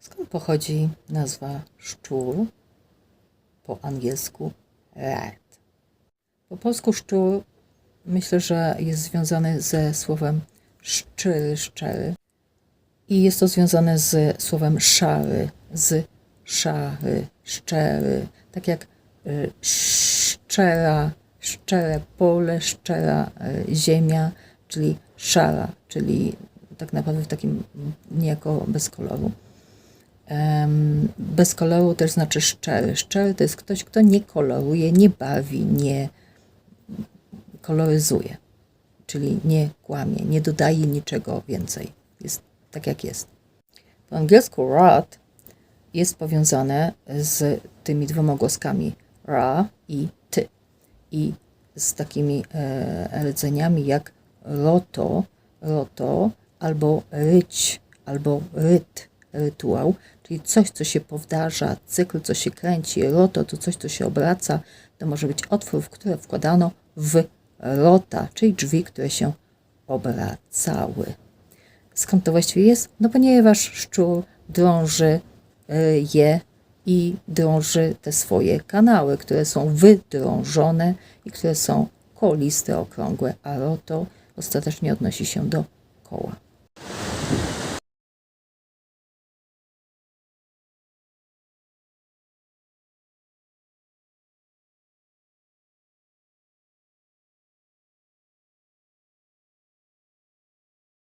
Skąd pochodzi nazwa szczur? Po angielsku rat. Po polsku szczur myślę, że jest związany ze słowem szczery, szczery. I jest to związane z słowem szary, z szary, szczery. Tak jak y, szczera, szczere pole, szczera y, ziemia, czyli szara, czyli tak naprawdę w takim niejako bez koloru. Bez koloru też znaczy szczery. Szczery to jest ktoś, kto nie koloruje, nie bawi, nie koloryzuje, czyli nie kłamie, nie dodaje niczego więcej. Jest tak, jak jest. Po angielsku rat jest powiązane z tymi dwoma głoskami ra i ty. I z takimi e, rdzeniami jak roto, roto, albo ryć, albo ryt, rytuał, czyli coś, co się powtarza, cykl, co się kręci, roto to coś, co się obraca, to może być otwór, w który wkładano w rota, czyli drzwi, które się obracały. Skąd to właściwie jest? No ponieważ szczur drąży y, je i drąży te swoje kanały, które są wydrążone i które są koliste, okrągłe, a roto ostatecznie odnosi się do koła.